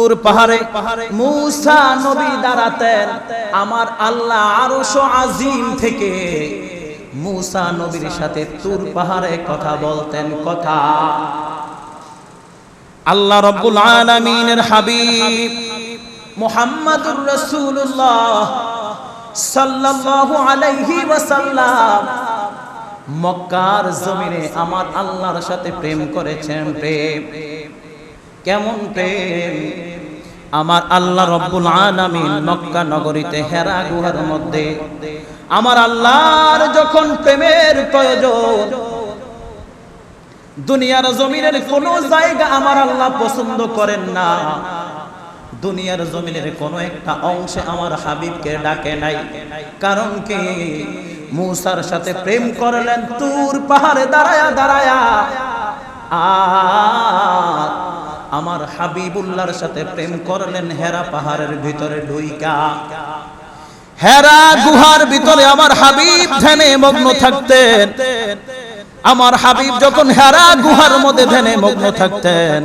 তুর পাহাড়ে মুসা নবী দাঁড়াতেন, আমার আল্লাহ আরশ আজিম থেকে। মুসা নবীর সাথে তুর পাহাড়ে কথা বলতেন, কথা। আল্লাহ রব্বুল আলামিনের হাবিব মুহাম্মাদুর রাসূলুল্লাহ সাল্লাল্লাহু আলাইহি ওয়াসাল্লাম মক্কার জমিনে আমার আল্লাহর সাথে প্রেম করেছেন, প্রেম। কেমন প্রেম? আমার আল্লাহ রব্বুল আলামিন মক্কা নগরীতে হেরা গুহার মধ্যে, আমার আল্লাহর যখন প্রেমের প্রয়োজন, দুনিয়ার জমিনের কোন জায়গা আমার আল্লাহ পছন্দ করেন না। দুনিয়ার জমিনের কোন একটা অংশে আমার হাবিবকে ডাকে নাই। কারণ কি? মুসার সাথে প্রেম করলেন, তুর পাহাড়ে দাঁড়ায়া দাঁড়ায়া। আর আমার হাবিবুল্লাহর সাথে প্রেম করলেন হেরা পাহাড়ের ভিতরে ঢুইকা। হেরা গুহার ভিতরে আমার হাবিব ধ্যানে মগ্ন থাকতেন। আমার হাবিব যখন হেরা গুহার মধ্যে ধ্যানে মগ্ন থাকতেন,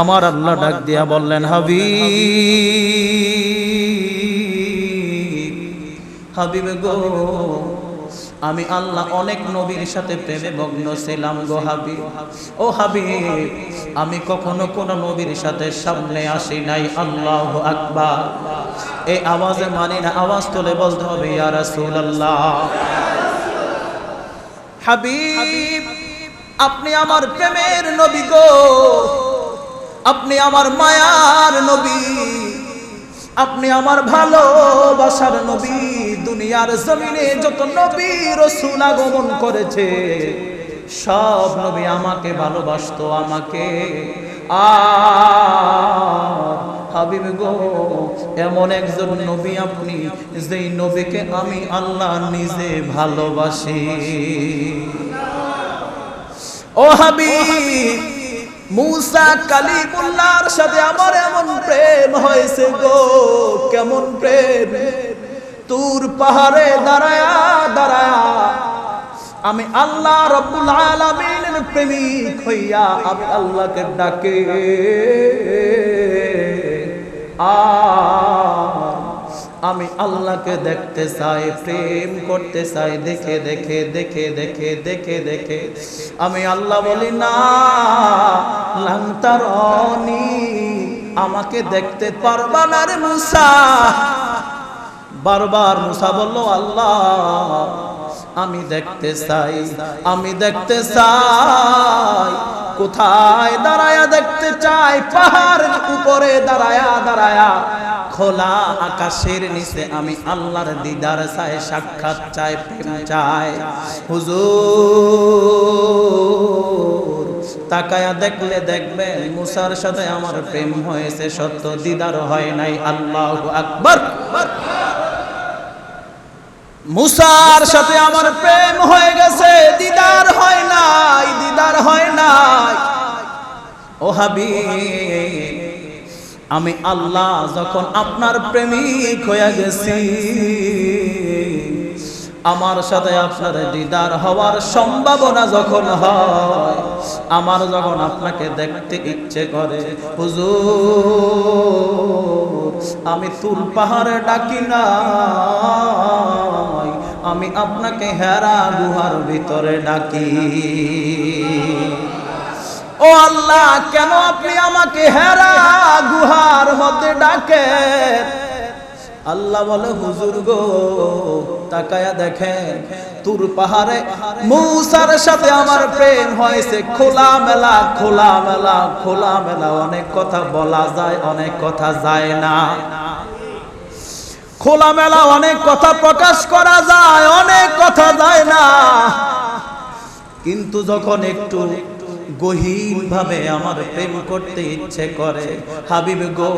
আমার আল্লাহ ডাক দিয়া বললেন, হাবিব হাবিব গো আমি আল্লাহ অনেক নবীর সাথে প্রেমে মগ্ন ছিলাম গো হাবিব। ও হাবিব, আমি কখনো কোন নবীর সাথে সামনে আসি নাই, আল্লাহ আকবার। এই আওয়াজে মানি না, আওয়াজ তুলে বলতে হবে, ইয়া রাসূলুল্লাহ। হাবিব, আপনি আমার প্রেমের নবী গো। আপনি আমার মায়ার নবী। আপনি আমার ভালোবাসার নবী, দুনিয়ার জমিনে যত নবী রসুল আগমন করেছে, সব নবী আমাকে ভালোবাসতো, আমাকে। আর হাবিব গো, এমন একজন নবী আপনি, যেই নবীকে আমি আল্লাহ নিজে ভালোবাসি। ও হাবিব মুসা কালিমুল্লাহর সাথে আমার এমন প্রেম হয়েছে গো, কেমন প্রেম? তুর পাহাড়ে দাঁড়ায়া দাঁড়ায়া আমি আল্লাহ রব্বুল আলামিনের প্রেমিক হইয়া আমি আল্লাহকে ডাকে। আমি আল্লাহকে দেখতে চাই, প্রেম করতে চাই। দেখে দেখে দেখে দেখে দেখে দেখে। আমি আল্লাহ বলি, না লাংতারনি আমাকে দেখতে পারবা না রে মুসা। বারবার মুসা বলল, আল্লাহ, আমি দেখতে চাই, আমি দেখতে চাই। কোথায় দাঁড়ায়া দেখতে চাই? পাহাড়ের উপরে দাঁড়ায়া দাঁড়ায়া। খোলা আকাশের নিচে আমি আল্লাহর দিদার চাই, সাক্ষাৎ চাই, প্রেম চাই। হুজুর, তাকায়া দেখলে দেখবেন মুসার সাথে আমার প্রেম হয়েছে, সত্য দিদার হয় নাই, আল্লাহ আকবর। মুসার সাথে আমার প্রেম হয়ে গেছে, দিদার হয় নাই, দিদার হয় নাই। ও হাবি আমি আল্লাহ যখন আপনার প্রেমিক হয়ে গেছি, আমার সাথে আপনার দিদার হওয়ার সম্ভাবনা যখন হয়, আমার যখন আপনাকে দেখতে ইচ্ছে করে, হুজুর, আমি তুল পাহাড়ে ডাকি না আমি আপনাকে হেরা গুহার ভিতরে ডাকি। ও আল্লাহ, কেন আপনি আমাকে হেরা গুহার মধ্যে ডাকেন আল্লাহ বলে, হুজুর গো, তাকায়া দেখেন, তুর পাহাড়ে মৌসার সাথে আমার প্রেম হয়েছে। খোলা মেলা খোলা মেলা খোলা মেলা অনেক কথা বলা যায়, অনেক কথা যায় না। খোলা মেলা অনেক কথা প্রকাশ করা যায়, অনেক কথা যায় না। কিন্তু যখন একটু গহীন ভাবে আমার প্রেম করতে ইচ্ছে করে। হাবিব গো,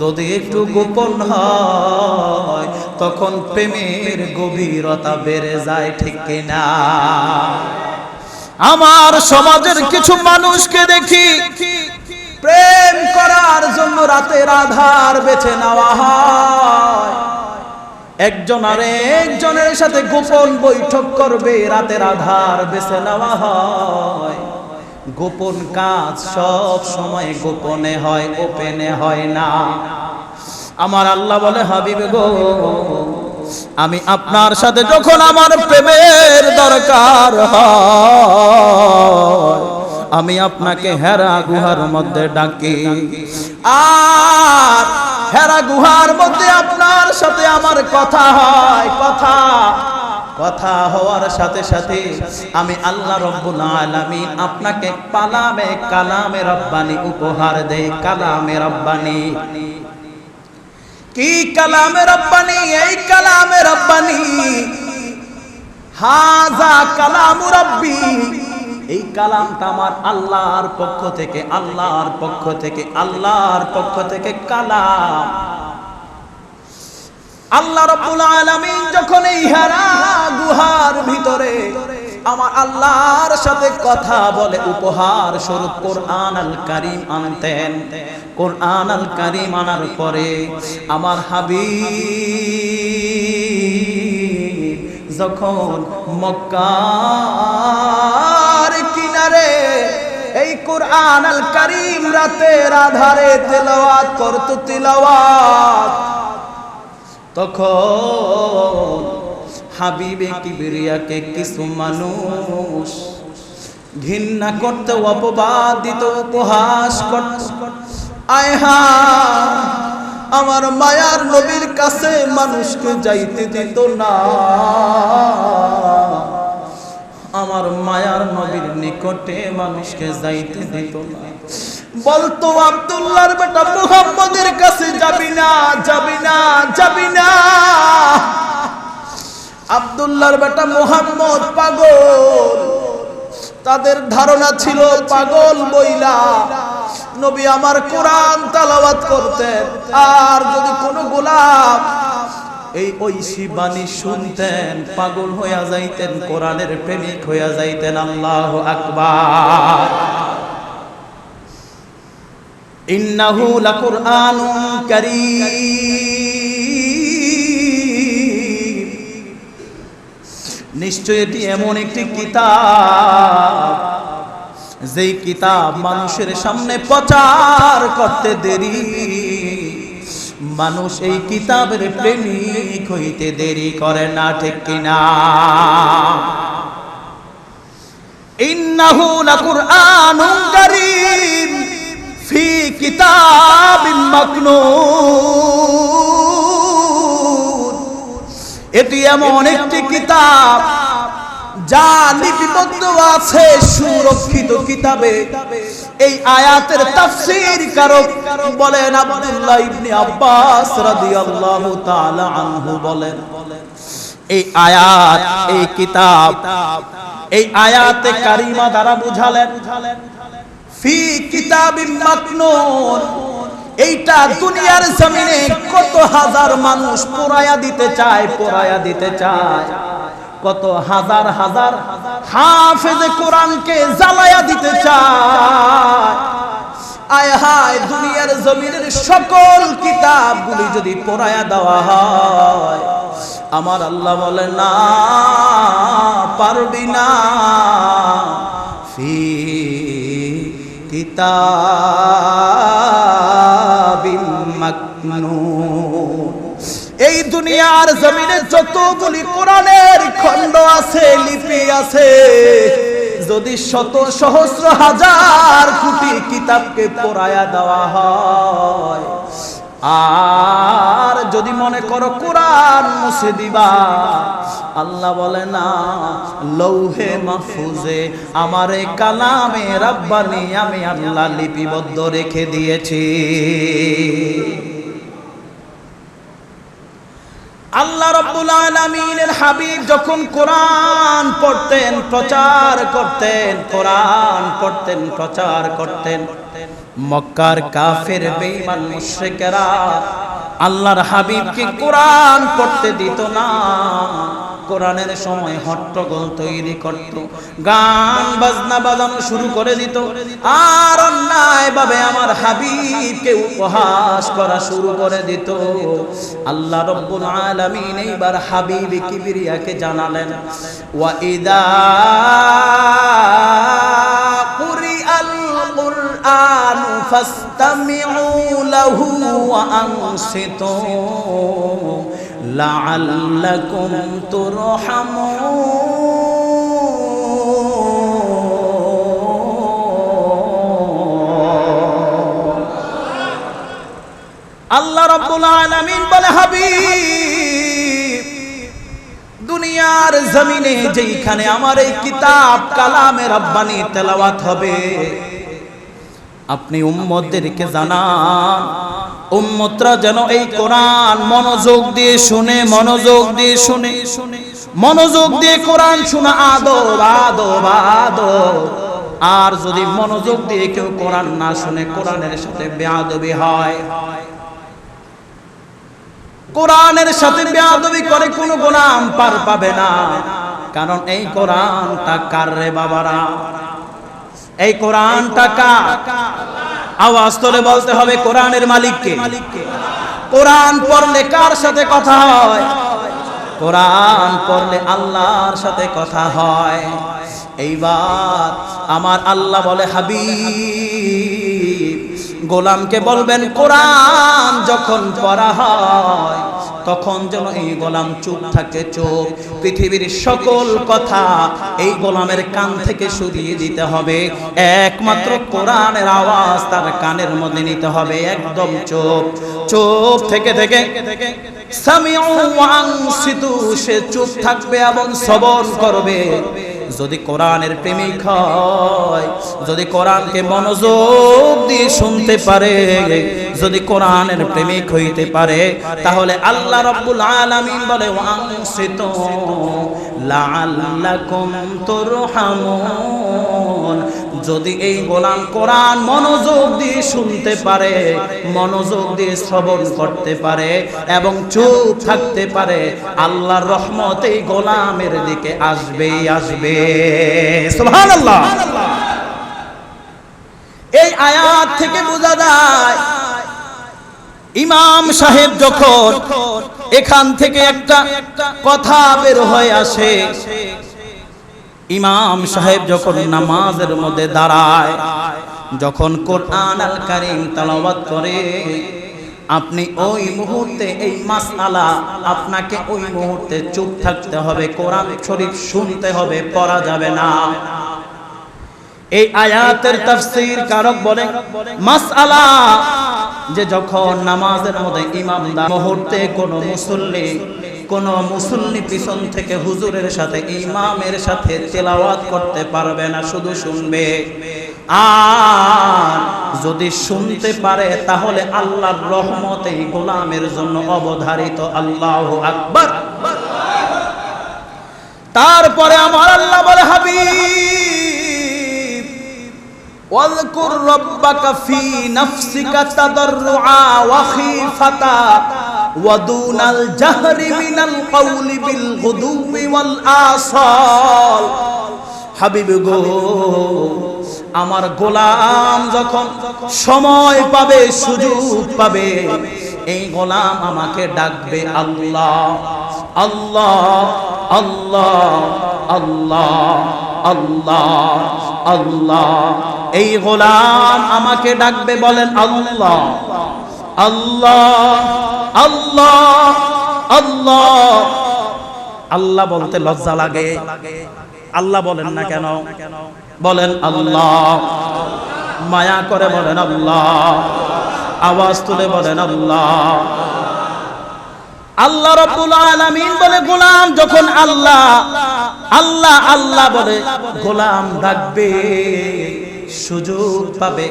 যদি একটু গোপন হয়, তখন প্রেমের গভীরতা বেড়ে যায়, ঠিক কিনা? আমার সমাজের কিছু মানুষকে দেখি, প্রেম করার জন্য রাতের আধার বেছে নেওয়া হয়। একজন আর একজনের সাথে গোপন বৈঠক করবে, রাতের আধার বেছে নেওয়া হয়। গোপন কাজ সব সময় গোপনে হয়, ওপেনে হয় না। আমার আল্লাহ বলে, হাবিব গো, আমি আপনার সাথে যখন আমার প্রেমের দরকার হয়, আমি আপনাকে হেরা গুহার মধ্যে ডাকি। আর হেরা গুহার মধ্যে আপনার সাথে আমার কথা হয়, কথা কথা হওয়ার সাথে সাথে আমি আল্লাহ রব্বুল আলামিন আপনাকে পালামে কালামে রব্বানি উপহার দেই, কালামে রব্বানি। কি কালামে রব্বানি? এই কালামে রব্বানি। হাজা কালামু রব্বি। এই কালামটা আমার আল্লাহর পক্ষ থেকে, আল্লাহর পক্ষ থেকে, আল্লাহর পক্ষ থেকে কালাম। আল্লাহ রব্বুল আলামিন যখন এই হেরা গুহার ভিতরে আমার আল্লাহর সাথে কথা বলে, উপহার স্বরূপ কোরআন আল কারিম আনতেন। কোরআন আল কারিম আনার পরে আমার হাবিব যখন মক্কার কিনারে এই কোরআন আল কারিম রাতের আধারে তেলাওয়াত করতো, তেলাওয়াত তখন হাবিবে কিবরিয়াকে কিছু মানুষ ঘৃণা করতে অপবাদ দিত উপহাস আমার মায়ার নবীর কাছে মানুষকে যাইতে দিত না। আমার মায়ার নবীর নিকটে মানুষকে যাইতে দিত না। বলতো আব্দুল্লাহর বেটা মুহাম্মদের কাছে যাবি না যাবি না যাবি না। আব্দুল্লাহর বেটা মুহাম্মদ পাগল। তাদের ধারণা ছিল পাগল বইলা। নবী আমার কোরআন তালাওয়াত করতেন। আর যদি কোনো গোলাপ এই ঐশী বাণী শুনতেন, পাগল হইয়া যাইতেন, কোরআনের প্রেমিক হইয়া যাইতেন, আল্লাহ আকবার। ইন্নাহু লাকুরআনুন কারীম। নিশ্চয় এটি এমন একটি কিতাব, যেই কিতাব মানুষের সামনে প্রচার করতে দেরি। মানুষ এই কিতাবের প্রেমিক হইতে দেরি করে না, ঠিক কিনা? ইন্নাহু লাকুরআনুন কারীম। ফি কিতাবিন এটি এমন একটি কিতাব যা লিপিবদ্ধ আছে সুরক্ষিত কিতাবে। এই আয়াতের তাফসীর কারক বলেন আব্দুল্লাহ ইবনে আব্বাস রাদিয়াল্লাহু তাআলা আনহু বলেন, এই আয়াত, এই কিতাব, এই আয়াতে কারিমা দ্বারা বুঝালেন ফি কিতাবিন মাকনুন। এইটা দুনিয়ার জমিনে কত হাজার মানুষ পোড়ায়া দিতে চায়, পোড়ায়া দিতে চায়। কত হাজার হাজার হাফেজে কোরআনকে জ্বালায়া দিতে চায়। আয় হায়, দুনিয়ার জমিনের সকল কিতাবগুলি যদি পড়ায়া দেওয়া হয়, আমার আল্লাহ বলে, না, পারবি না। ফি এই দুনিয়ার জমিনে যতগুলি কোরআনের খণ্ড আছে, লিপি আছে, যদি শত সহস্র হাজার কোটি কিতাবকে পড়ায়া দেওয়া হয় আর যদি মনে করো কোরআন মুছে দিবা, আল্লাহ বলে না, লৌহে মাহফুজে আমার এই কালামে রাব্বানি, আমি আল্লাহ লিপিবদ্ধ রেখে দিয়েছি। আল্লাহ রব্বুল আলামিনের হাবিব যখন কোরআন পড়তেন, প্রচার করতেন, কোরআন পড়তেন, প্রচার করতেন মক্কার কাফের, বেঈমান মুশরিকেরা আল্লাহর হাবিবকে কোরআন পড়তে দিত না। কোরআনের সময় হট্টগোল তৈরি করত, গান, বাজনা বাজানো শুরু করে দিত। আর অন্যায় ভাবে আমার হাবিবকে উপহাস করা শুরু করে দিত। আল্লাহ রব্বুল আলামিন এইবার হাবিব কিবরিয়াকে জানালেন, ওয়া ইদা فاستمعوا له وأنصتوا لعلكم ترحمون আল্লাহ রাব্বুল আলামিন বলে হাবিব দুনিয়ার জমিনে যেইখানে আমার এই কিতাব কালামে রব্বানি তেলাওয়াত হবে আপনি উম্মতদেরকে জানান। উম্মতরা যেন এই কোরআন মনোযোগ দিয়ে শুনে, মনোযোগ দিয়ে শুনে শুনে মনোযোগ দিয়ে কোরআন শোনা, আদব আদব আদব। আর যদি মনোযোগ দিয়ে কেউ কোরআন না শুনে, কোরআনের সাথে বেয়াদবি হয়। কোরআনের সাথে বেয়াদবি করে কোনো গোলাম পার পাবে না। কারণ এই কোরআনটা কার রে বাবারা? এই কোরআনটা কার আওয়াজ তোলে বলতে হবে কোরআনের মালিককে। কোরআন পড়লে কার সাথে কথা হয়? কোরআন পড়লে আল্লাহর সাথে কথা হয়। এইবার আমার আল্লাহ বলে, হাবিব, গোলামকে বলবেন, কোরআন যখন পড়া হয় তখন যেন এই গোলাম চুপ থাকে, চুপ। পৃথিবীর সকল কথা এই গোলামের কান থেকে সরিয়ে দিতে হবে। একমাত্র কোরআনের আওয়াজ তার কানের মধ্যে নিতে হবে, একদম চুপ। চুপ থেকে থেকে। সে চুপ থাকবে এবং শ্রবণ করবে। যদি কোরআনের প্রেমিক হয় যদি কোরআনকে মনোযোগ দিয়ে শুনতে পারে, যদি কোরআনের প্রেমিক হইতে পারে, তাহলে আল্লাহ রব্বুল আলামিন বলে ওয়াংসিত লাআল্লাকুম তুরহামুন। যদি এই গোলাম কোরআন মনোযোগ দিয়ে শুনতে পারে, মনোযোগ দিয়ে শ্রবণ করতে পারে এবং চুপ থাকতে পারে, আল্লাহর রহমত এই গোলামের দিকে আসবেই, আসবে। সুবহানাল্লাহ। এই আয়াত থেকে বোঝা যায়, ইমাম সাহেব যখন এখান থেকে একটা কথা বের হয়ে আসে, ইমাম সাহেব যখন নামাজের মধ্যে দাঁড়ায়, যখন কোরআন আল কারিম তালাবাত করে, আপনি ওই মুহূর্তে এই মাসআলা, আপনাকে ওই মুহূর্তে চুপ থাকতে হবে, কোরআন শরীফ শুনতে হবে, পড়া যাবে না। এই আয়াতের তাফসীর কারক বলে, মাসআলা যে যখন নামাজের মধ্যে ইমাম দা মুহূর্তে কোন মুসল্লি কোন মুসল্লি পিছন থেকে হুজুরের সাথে ইমামের সাথে তেলাওয়াত করতে পারবে না, শুধু শুনবে। আর যদি শুনতে পারে, তাহলে আল্লাহর রহমত গোলামের জন্য অবধারিত আল্লাহ আকবার। তারপরে আমার আল্লাহ বলে, হাবিব! واذكر ربك في نفسك تضرعا وخيفة ودون الجهر من القول بالغدو والآصال হাবিব গো আমার গোলাম যখন সময় পাবে সুযোগ পাবে এই গোলাম আমাকে ডাকবে আল্লাহ আল্লাহ আল্লাহ আল্লাহ আল্লাহ আল্লাহ এই গোলাম আমাকে ডাকবে, বলেন, আল্লাহ আল্লাহ আল্লাহ আল্লাহ। আল্লাহ বলতে লজ্জা লাগে। আল্লাহ বলেন না কেন? বলেন, আল্লাহ। মায়া করে বলেন, আল্লাহ। আওয়াজ তুলে বলেন, আল্লাহ। আল্লাহ রব্বুল আলামিন বলে, গোলাম যখন আল্লাহ আল্লাহ আল্লাহ বলে, গোলাম ডাকবে। সুযোগ পাবে।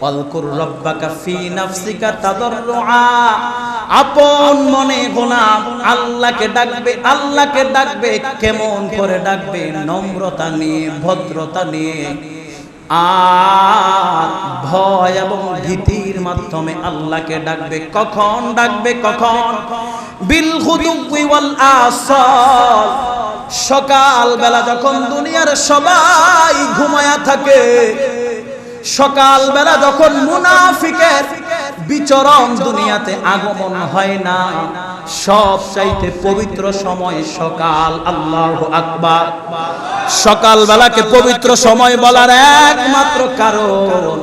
অলকুর রব্বাকা ফি নাফসিকা তাদাররুআ। আপন মনে গোলাম আল্লাহকে ডাকবে আল্লাহকে ডাকবে, কেমন করে ডাকবে? নম্রতা নিয়ে, ভদ্রতা নিয়ে। আর ভয় এবং ভীতির মাধ্যমে আল্লাহকে ডাকবে, কখন ডাকবে, কখন? বিল সকাল বেলা যখন দুনিয়ার সবাই ঘুমায়া থাকে সকাল বেলা যখন মুনাফিকের বিচরণ দুনিয়াতে আগমন হয় না। সব চাইতে পবিত্র সময় সকাল, আল্লাহ আকবার। সকালবেলাকে পবিত্র সময় বলার একমাত্র কারণ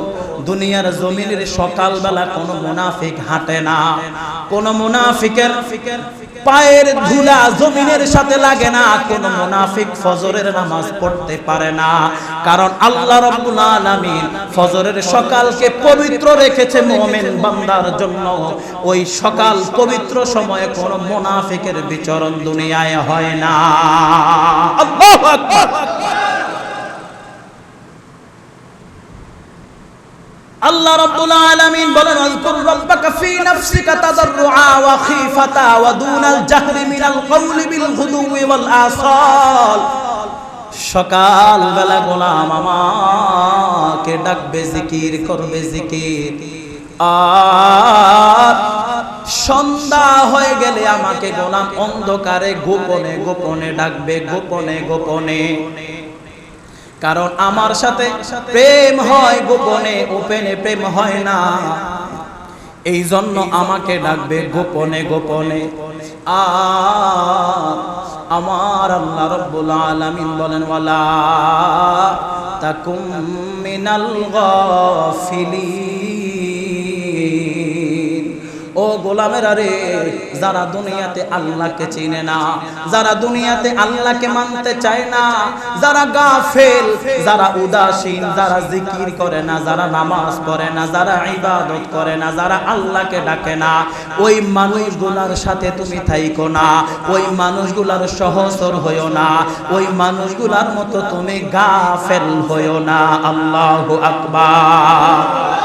দুনিয়ার জমিনের সকালবেলা কোনো মুনাফিক হাঁটে না। কোন মুনাফিকের পায়ের ধুলা জমিনের সাথে লাগে না। কোন মুনাফিক ফজরের নামাজ পড়তে পারে না। কারণ আল্লাহ রাব্বুল আলামিন ফজরের সকালকে পবিত্র রেখেছে মুমিন বান্দার জন্য। ওই সকাল পবিত্র সময়ে কোন মুনাফিকের বিচরণ দুনিয়ায় হয় না। আল্লাহু আকবার। আল্লাহ রাব্বুল আলামিন বলেন, আযকুর রাব্বাকা ফি নাফসিকা তাদাররুআ ওয়া খীফাতা ওয়া দুনাল জাহরি মিনাল কওলি বিল গুদুই ওয়াল আসাল। সকাল বেলা গোলাম আমাকে ডাকবে, জিকির করবে, জিকির। আর সন্ধ্যা হয়ে গেলে আমাকে গোলাম অন্ধকারে গোপনে গোপনে ডাকবে, গোপনে গোপনে। কারণ আমার সাথে প্রেম হয় গোপনে, ওপেনে প্রেম হয় না। এই জন্য আমাকে ডাকবে গোপনে গোপনে। আমার আল্লাহ রব্বুল আলামিন বলেন, ওয়ালা তাকুম মিনাল গাফিলিন। ও গোলামের আরে যারা দুনিয়াতে আল্লাহকে চিনে না, যারা দুনিয়াতে আল্লাহকে মানতে চায় না, যারা গাফেল, যারা উদাসীন, যারা জিকির করে না, যারা নামাজ পড়ে না, যারা ইবাদত করে না, যারা আল্লাহকে ডাকে না, ওই মানুষগুলার সাথে তুমি থাইকো না, ওই মানুষগুলার সহসর হইও না, ওই মানুষগুলার মতো তুমি গাফেল হইও না। আল্লাহু আকবার।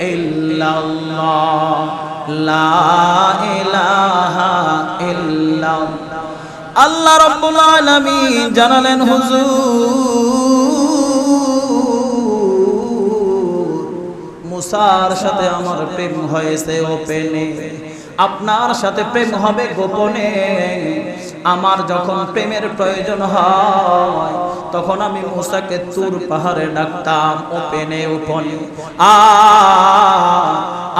ইল্লাল্লাহ, লা ইলাহা আল্লাহ রাব্বুল আলামিন জানালেন, হুজুর, মুসার সাথে আমার প্রেম হয়েছে ওপেনে। আপনার সাথে প্রেম হবে গোপনে। আমার যখন প্রেমের প্রয়োজন হয়, তখন আমি মুসাকে তুর পাহাড়ে ডাকতাম, ওপেনে ওপনে আ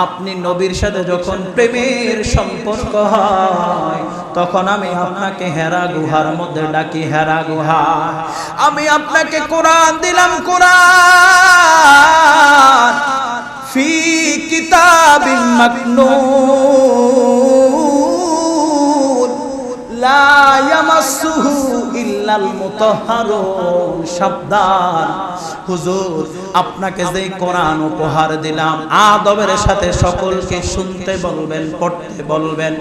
আপনি নবীর সাথে যখন প্রেমের সম্পর্ক হয়, তখন আমি আপনাকে হেরা গুহার মধ্যে ডাকি, হেরা গুহা। আমি আপনাকে কোরআন দিলাম, কোরআন। ফি কিতাবিন মাকনুন। আদবের সাথে সকলকে শুনতে বলবেন, পড়তে বলবেন।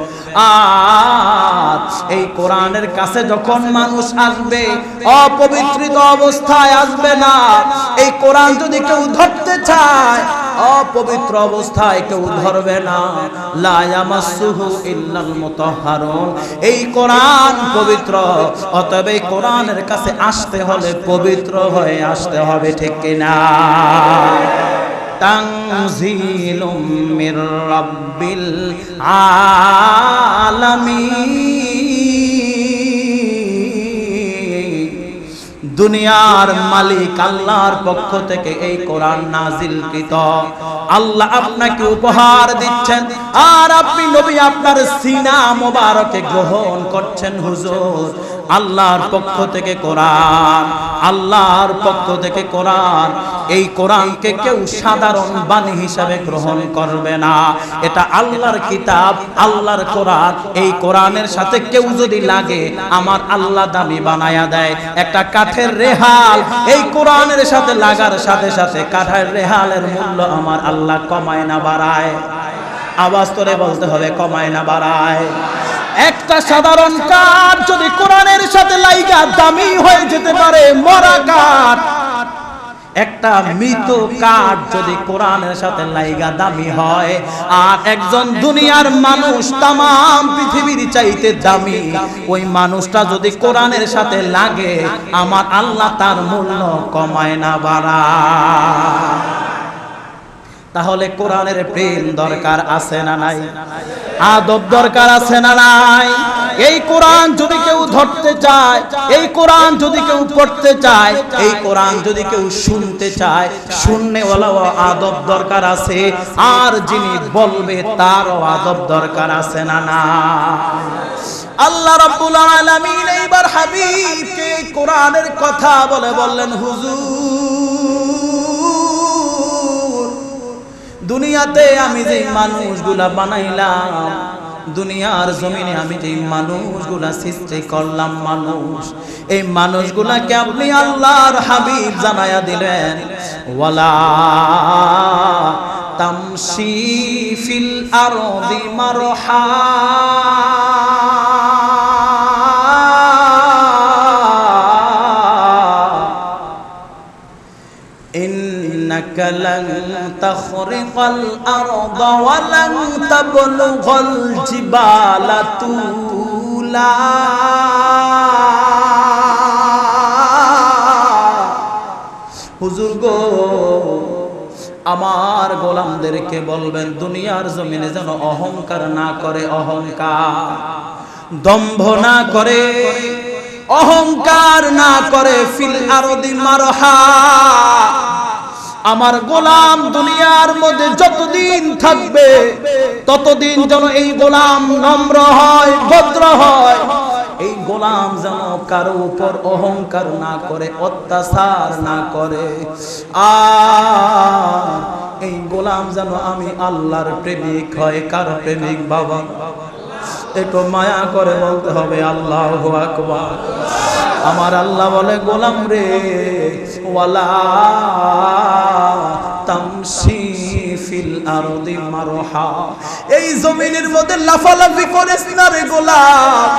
এই কোরআনের কাছে যখন মানুষ আসবে, অপবিত্রিত অবস্থায় আসবে না। এই কোরআন যদি কেউ ধরতে চায় অপবিত্র অবস্থায় কেউ ধরবে না। লা ইয়ামাসসুহু ইল্লাল মুতাহহারুন এই কোরআন পবিত্র, অতএব এই কোরআনের কাছে আসতে হলে পবিত্র হয়ে আসতে হবে, ঠিক কিনা? তানজিলুম মির রাব্বিল আলামিন। দুনিয়ার মালিক আল্লাহর পক্ষ থেকে এই কোরআন নাজিলকৃত আল্লাহ আপনাকে উপহার দিচ্ছেন। আর আপনি নবী আপনার সিনা মোবারকে গ্রহণ করছেন, হুজুর। আল্লাহর পক্ষ থেকে কোরআন, আল্লাহর পক্ষ থেকে কোরআন। এই কোরআনকে কেউ সাধারণ বাণী হিসাবে গ্রহণ করবে না। এটা আল্লাহর কিতাব, আল্লাহর কোরআন। এই কোরআনের সাথে কেউ যদি লাগে, আমার আল্লাহ দামি বানায়া দেয়। একটা কাঠের রেহাল, এই কোরআনের সাথে লাগার সাথে সাথে কাঠের রেহালের মূল্য আমার আল্লাহ কমায় না বাড়ায়। আওয়াজ তোরে বলতে হবে, কমায় না বাড়ায়। একটা সাধারণ কাঠ যদি কোরআনের সাথে লাইগা দামি হয়ে যেতে পারে, মরা কাঠ। একটা মৃত কাঠ যদি কোরআনের সাথে লাইগা দামি হয়, আর একজন দুনিয়ার মানুষ তাম পৃথিবীর চাইতে দামি, ওই মানুষটা যদি কোরআনের সাথে লাগে, আমার আল্লাহ তার মূল্য কমায় না বাড়া। তাহলে কোরআনের প্রেম দরকার আছে না নাই? আদব দরকার আছে না নাই? এই কোরআন যদি কেউ ধরতে চায় এই কোরআন যদি কেউ পড়তে চায় এই কোরআন যদি কেউ শুনতে চায় শুননে আদব দরকার আছে আর যিনি বলবে তারও আদব দরকার আছে না না আল্লাহ রাব্বুল আলামিন এইবার হাবিবকে কোরআনের কথা বলে বললেন হুজুর দুনিয়াতে আমি যে মানুষগুলা বানাইলাম, দুনিয়ার জমিনে আমি যে মানুষগুলা সৃষ্টি করলাম মানুষ, এই মানুষগুলাকে আপনি আল্লাহর হাবিব জানাইয়া দিলেন, ওয়ালা তামসি ফিল আরদি মারহা। ইন্নাকা লান تخرق الأرض ولن تبلغ الجبال طولا হুজুর গো আমার গোলামদেরকে বলবেন দুনিয়ার জমিনে যেন অহংকার না করে অহংকার দম্ভ না করে অহংকার না করে ফিল আরদি মারহা আমার গোলাম দুনিয়ার মধ্যে যতদিন থাকবে, ততদিন যেন এই গোলাম নম্র হয়, ভদ্র হয়। এই গোলাম যেন কারও উপর অহংকার না করে, অত্যাচার না করে। আর এই গোলাম যেন আমি আল্লাহর প্রেমিক হয়, কার প্রেমিক বাবা? একটু মায়া করে বলতে হবে, আল্লাহ আকবার। আমার আল্লাহ বলে, গোলাম রে, ওয়ালা তামসি ফিল আরদি মারহা। এই জমিনের মধ্যে লাফালাফি করিস না রে গোলাম।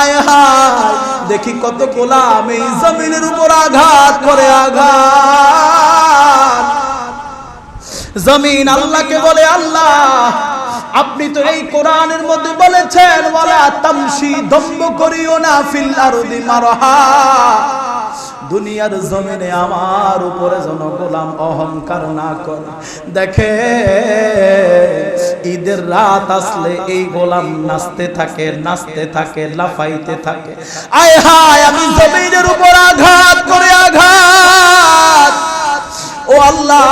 আয় হায়, দেখি কত গোলাম এই জমিনের উপর আঘাত করে, আঘাত। জমিন আল্লাহকে বলে আল্লাহ, আপনি তো এই কোরআনের মধ্যে বলেছেন, ওয়ালা তামশি দম্ব করিও না ফিল আরদি মারহা। দুনিয়ার জমিনে আমার উপরে যেন গোলাম অহংকার না করে। দেখে, ঈদের রাত আসলে এই গোলাম নাচতে থাকে নাচতে থাকে, লাফাইতে থাকে। আয় হায়, আমি জমিনের উপর আঘাত করে আঘাত। ও আল্লাহ,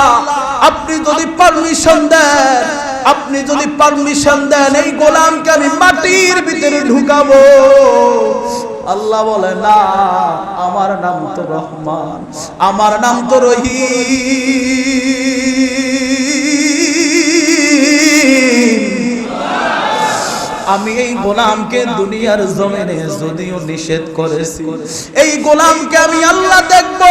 আপনি যদি পারমিশন দেন, আপনি যদি পারমিশন দেন, এই গোলামকে আমি মাটির ভিতরে ঢুকাবো। আল্লাহ বলে, না, আমার নাম তো রহমান, আমার নাম তো রহিম। আমি এই গোলামকে দুনিয়ার জমিনে যদিও নিষেধ করেছি। এই গোলামকে আমি আল্লাহ দেখব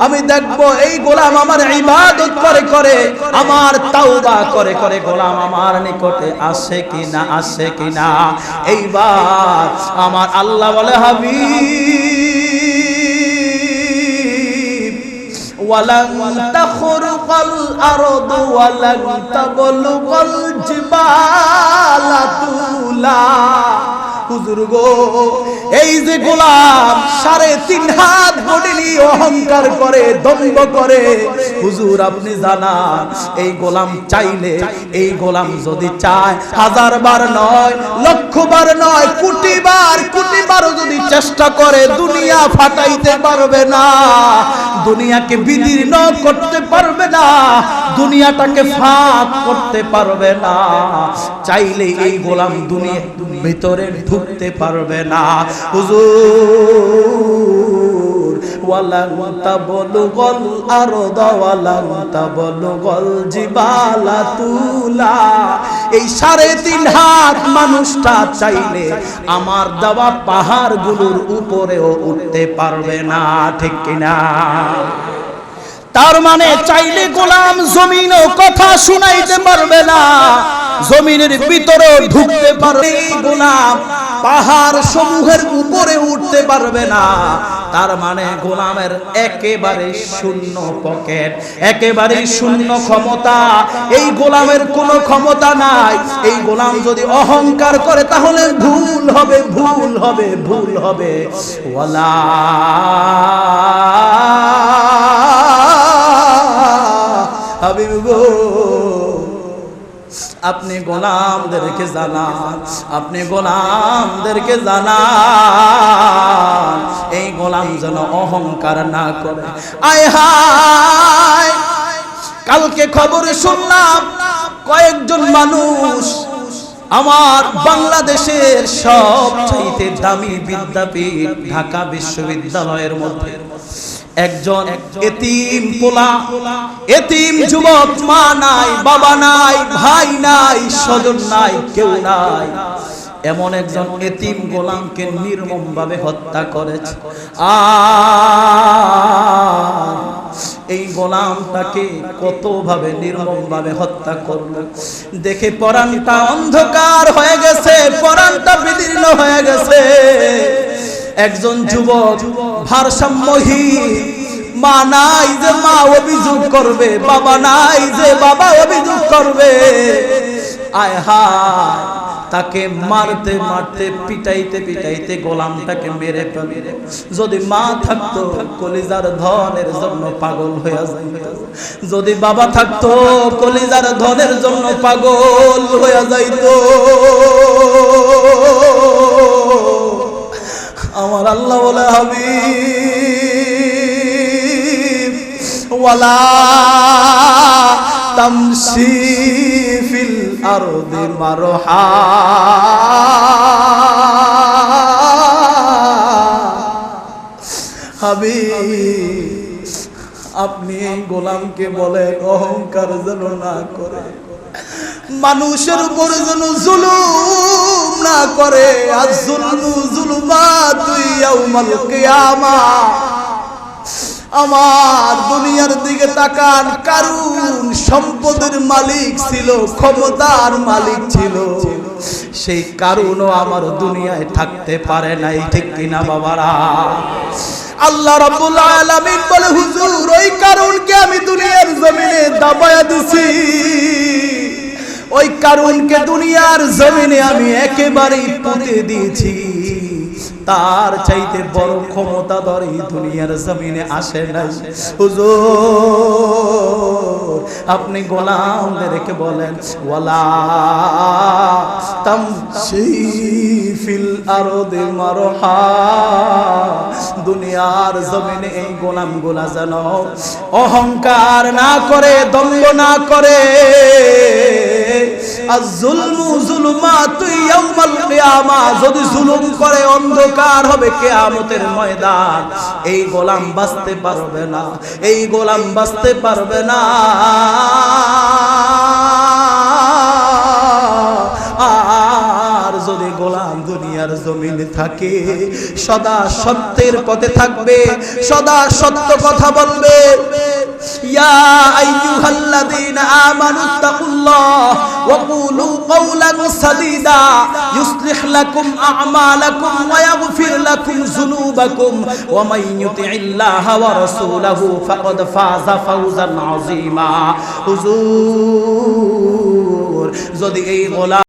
আমি দেখব এই গোলাম আমার ইবাদত করে করে আমার তাওবা করে করে গোলাম আমার নিকটে আসে কি না আসে কি না এইবার আমার আল্লাহ বলে হাবি ওয়ালা হাবিব তাবলুগাল আরদু ওয়া লান তাবলুগাল জিবালা তুলা। হুজুর গো, এই যে গোলাপ সাড়ে তিন হাত বডি নিয়ে অহংকার করে দম্ভ করে। হুজুর, আপনি জানান, এই গোলাম চাইলে, এই গোলাম যদি চায়, হাজার বার নয়, লক্ষ বার নয়, কোটি বার, কোটি বারও যদি চেষ্টা করে, দুনিয়া ফাটাইতে পারবে না। দুনিয়াকে বিদীর্ণ করতে পারবে না, দুনিয়াটাকে ফাঁক করতে পারবে না। চাইলে এই গোলাম দুনিয়া ভিতরে ঢুকতে পারবে না। হুজুর এই সাড়ে তিন হাত মানুষটা চাইলে আমার পাহাড়গুলোর উপরেও উঠতে পারবে না, ঠিক কিনা? তার মানে চাইলে গোলাম জমিনও কথা শুনাইতে পারবে না। জমিনের ভিতরে ঢুকতে পারবে গোলাম পাহাড় সমূহের উপরে উঠতে পারবে না। তার মানে গোলামের একেবারে শূন্য পকেট একেবারে শূন্য ক্ষমতা। এই গোলামের কোনো ক্ষমতা নাই। এই গোলাম যদি অহংকার করে তাহলে ভুল হবে ভুল হবে ভুল হবে। ওয়ালা। হাবিব গো। আপনি গোলামদেরকে জানান, আপনি গোলামদেরকে জানান, এই গোলাম যেন অহংকার না করে। আয় হায়, কালকে খবরে শুনলাম কয়েকজন মানুষ আমার বাংলাদেশের সব চাইতে দামি বিদ্যাপীঠ, ঢাকা বিশ্ববিদ্যালয়ের মধ্যে। একজন এতিম পোলা এতিম যুবক মা নাই বাবা নাই ভাই নাই স্বজন নাই কেউ নাই। এমন একজন এতিম গোলামকে নির্মম ভাবে হত্যা করেছে। এই গোলামটাকে কতভাবে নির্মম ভাবে হত্যা করল? দেখে পরাণটা অন্ধকার হয়ে গেছে পরাণটা বিদীর্ণ হয়ে গেছে। একজন যুবক, ভারসাম্যহীন। মা নাই যে মা অভিযোগ করবে, বাবা নাই যে বাবা অভিযোগ করবে। আয় হায়, তাকে মারতে মারতে, পিটাইতে পিটাইতে গোলামটাকে মেরে ফেলে যদি মা থাকতো, কলিজার ধনের জন্য পাগল হয়ে যায় যদি বাবা থাকতো, কলিজার ধনের জন্য পাগল হয়ে যাইতো। আমার আল্লাহ বলে হাবি ওয়ালা তামসি ফিল আরদি মারহা। হাবি আপনি এই গোলামকে বলেন, অহংকার যেন না করে। মানুষের উপর যেন জুলুম না করে আমার দুনিয়ার দিকে তাকান, কারুন সম্পদের মালিক ছিল, ক্ষমতার মালিক ছিল। সেই কারুনও আমার দুনিয়ায় থাকতে পারে নাই, ঠিক কিনা বাবারা? আল্লাহ রাব্বুল আলামিন বলে, হুজুর, ওই কারণকে আমি দুনিয়ার জমিনে দাবায়া দিছি। ওই কারণকে দুনিয়ার জমিনে আমি একেবারেই পুঁতে দিয়েছি। তার চাইতে বড় ক্ষমতা ধরে দুনিয়ার জমিনে আসে নাই। হুজুর, আপনি গোলামদেরকে বলেন, ওয়ালা তামশি ফিল আরদি মারহা। দুনিয়ার জমিনে এই গোলাম গোলা যেন অহংকার না করে দম্ভ না করে যদি জুলুম করে, অন্ধকার হবে কিয়ামতের ময়দান। এই গোলাম বাঁচতে পারবে না, এই গোলাম বাঁচতে পারবে না। আর যদি গোলাম দুনিয়ার জমিনে থাকে সদা সত্যের পথে থাকবে সদা সত্য কথা বলবে। যদি এই গোলাম